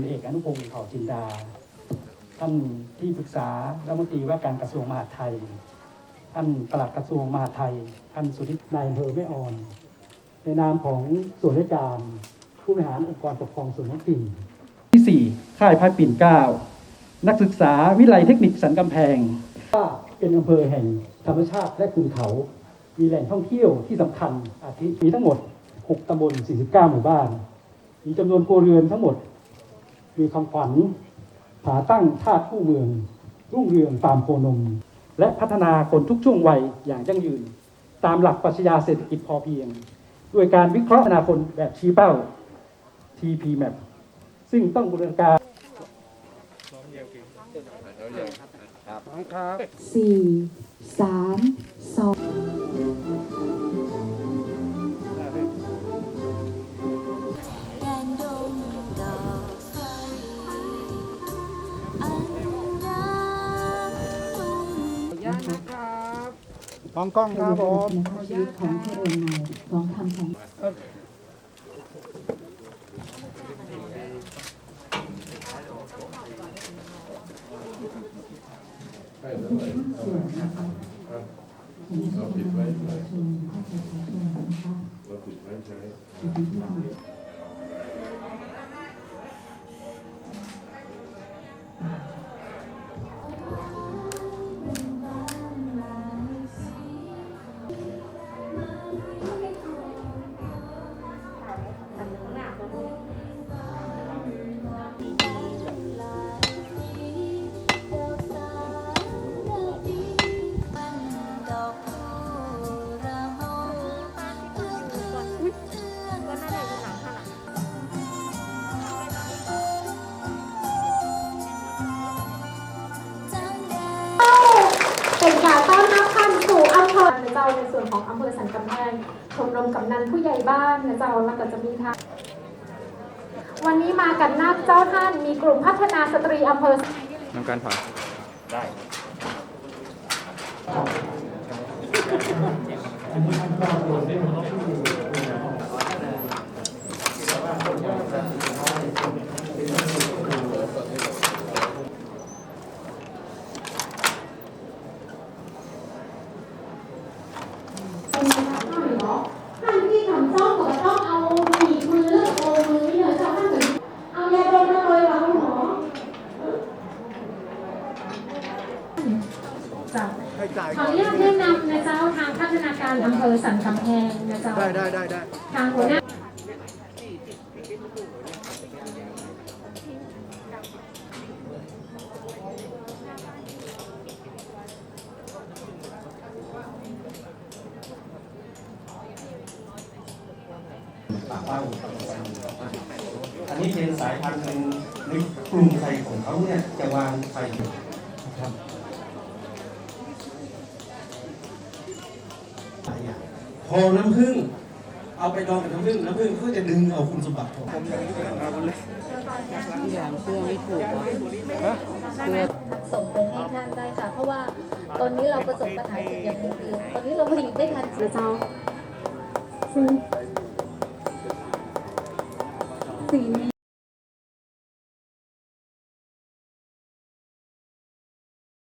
ลเอกอนุพงศ์เผ่าจินดา ท่านที่ปรึกษารัฐมนตรีว่าการกระทรวงมหาดไทย ท่านปลัดกระทรวงมหาดไทย ท่านสุทธินายอำเภอแม่ออน ในนามของส่วนราชการผู้บริหารองค์กรปกครองส่วนท้องถิ่นที่ 4 ค่ายพัดปิ่นเกล้านักศึกษาวิไลเทคนิคสันกำแพงว่าเป็นอำเภอแห่งธรรมชาติและคุณเขา มีแหล่งท่องเที่ยวที่สำคัญอาทิมีทั้งหมด 6ตำบล 49 หมู่บ้าน มีจำนวนครัวเรือนทั้งหมด มีคำขวัญผาตั้งธาตุผู้เมือง รุ่งเรืองตามโคนม และพัฒนาคนทุกช่วงวัยอย่างยั่งยืน ตามหลักปรัชญาเศรษฐกิจพอเพียง ด้วยการวิเคราะห์อนาคตแบบชี้เป้า TP Map ซึ่งต้องบูรณาการสี่สามสอง กล้องกล้องครับผมชีวิตของพระองค์ในร้องคำของเราปิดไว้ใช้เราปิดไว้ใช้ เป็นการต้อนรับท่านสู่อำเภอนะเจ้าในส่วนของอำเภอสันกำแพงชมรมกำนันผู้ใหญ่บ้านนะเจ้าแล้วก็จะมีทางวันนี้มากันนับเจ้าท่านมีกลุ่มพัฒนาสตรีอำเภอทำการผ่าท่านที่ทำจ้องก็ต้องเอาหนีบมือโอมือเนี่ยเจ้าท่านเหมือนเอายาดมมาเลยเหรอคุณหมอ จ้ะให้จ่ายขออนุญาตแนะนำนะเจ้าทางพัฒนาการอำเภอสันกำแพงนะเจ้าได้ได้ได้ได้ทางหัวหน้าปากว่าอันนี้เป็นสายพันธุ์หนึ่งในกลุ่มไข่ของเขาเนี่ยจะวางไข่อยู่นะครับ พอน้ำผึ้งเอาไปดองกับน้ำผึ้งน้ำผึ้งก็จะดึงเอาคุณสมบัติของผมอย่างเสื้อไม่ถูกวะส่งไปให้ท่านได้ค่ะ เพราะว่าตอนนี้เราประสบปัญหาจุดอย่างอื่ตอนนี้เราผลิตไม่ทันเจ้าสี่